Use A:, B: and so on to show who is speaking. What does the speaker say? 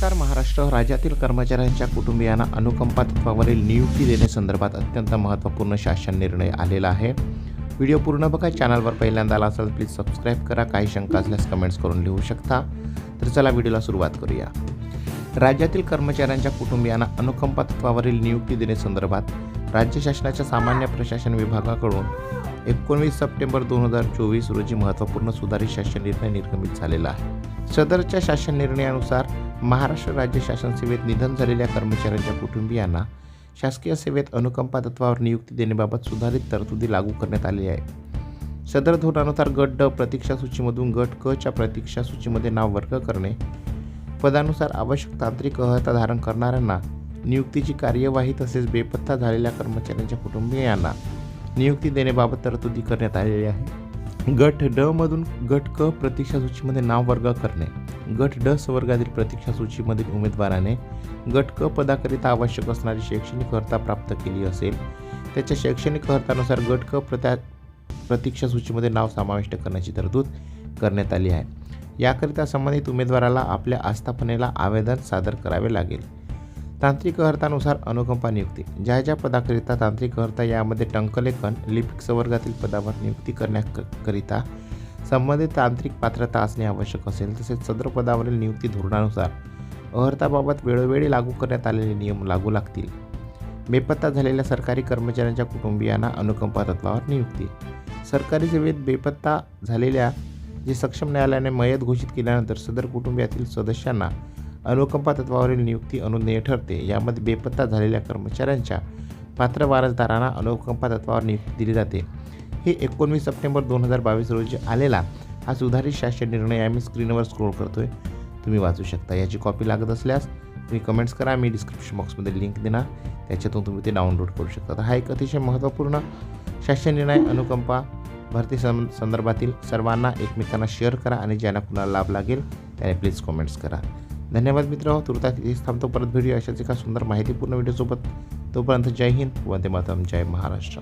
A: महाराष्ट्र राज्यातील कर्मचाऱ्यांच्या कुटुंबियांना अनुकंपा तत्वावरील नियुक्ती देण्यासंदर्भात अत्यंत महत्त्वपूर्ण शासन निर्णय आलेला आहे. व्हिडिओ पूर्ण बघा. चॅनलवर पहिल्यांदा आला असाल प्लीज सबस्क्राईब करा. काही शंका असल्यास कमेंट्स करून लिहू शकता. तर चला व्हिडिओला सुरुवात करूया. राज्यातील कर्मचाऱ्यांच्या कुटुंबियांना अनुकंपा तत्वावरील नियुक्ती देण्यासंदर्भात राज्य शासनाच्या सामान्य प्रशासन विभागाकडून एकोणवीस सप्टेंबर दोन हजार चोवीस रोजी महत्त्वपूर्ण सुधारित शासन निर्णय निर्गमित झालेला आहे. सदरच्या शासन निर्णयानुसार महाराष्ट्र राज्य शासन सेवेत निधन झालेल्या कर्मचाऱ्यांच्या कुटुंबियांना शासकीय सेवेत अनुकंपा तत्वावर नियुक्ती देण्याबाबत सुधारित तरतुदी लागू करण्यात आली आहे. सदर धोरणानुसार गट ड प्रतीक्षा सूचीमधून गट क च्या प्रतीक्षा सूचीमध्ये नाव वर्ग करणे पदानुसार आवश्यक तांत्रिक अर्हता धारण करणाऱ्यांना नियुक्तीची कार्यवाही तसेच बेपत्ता झालेल्या कर्मचाऱ्यांच्या कुटुंबियांना नियुक्ती देण्याबाबत तरतुदी करण्यात आलेली आहे. गट ड मधून गट क प्रतीक्षा सूचीमध्ये नाव वर्ग करणे गट ड संवर्गातील प्रतीक्षा सूचीमधील उमेदवाराने गट क पदाकरिता आवश्यक असणारी शैक्षणिक अर्हता प्राप्त केली असेल. त्याच्या शैक्षणिक अर्हतानुसार गट क प्रत्या प्रतीक्षा सूचीमध्ये नाव समाविष्ट करण्याची तरतूद करण्यात आली आहे. याकरिता संबंधित उमेदवाराला आपल्या आस्थापनेला आवेदन सादर करावे लागेल. तांत्रिक अर्हतानुसार अनुकंपा नियुक्ती. ज्या ज्या पदाकरिता तांत्रिक अर्हता यामध्ये टंकलेखन लिपिक संवर्गातील पदावर नियुक्ती करण्याकरिता संबंधित तांत्रिक पात्रता असणे आवश्यक असेल तसेच सदर पदावरील नियुक्ती धोरणानुसार अर्हताबाबत वेळोवेळी लागू करण्यात आलेले नियम लागू लागतील. बेपत्ता झालेल्या सरकारी कर्मचाऱ्यांच्या कुटुंबियांना अनुकंपा तत्वावर नियुक्ती. सरकारी सेवेत बेपत्ता झालेल्या जे सक्षम न्यायालयाने मयत घोषित केल्यानंतर सदर कुटुंबियातील सदस्यांना अनुकंपा तत्वावरील नियुक्ती अनुज्ञेय ठरते. यामध्ये बेपत्ता झालेल्या कर्मचाऱ्यांच्या पात्र वारसदारांना अनुकंपा तत्वावर नियुक्ती दिली जाते. हे एकोणवीस सप्टेंबर दोन हजार बावीस रोजी आलेला हा सुधारित शासन निर्णय आम्ही स्क्रीनवर स्क्रोल करतोय. तुम्ही वाचू शकता. याची कॉपी लागत असल्यास तुम्ही कमेंट्स करा. मी डिस्क्रिप्शन बॉक्समध्ये लिंक देणार. त्याच्यातून तुम्ही ते डाउनलोड करू शकता. तर हा एक अतिशय महत्त्वपूर्ण शासन निर्णय अनुकंपा भरती सं संदर्भातील सर्वांना एकमेकांना शेअर करा आणि ज्यांना कुणाला लाभ लागेल त्याने प्लीज कमेंट्स करा. धन्यवाद मित्र. तुर्तास इथेच थांबतो. परत भेटूया अशाच एका सुंदर माहितीपूर्ण व्हिडिओसोबत. तोपर्यंत जय हिंद वंदे मातरम जय महाराष्ट्र.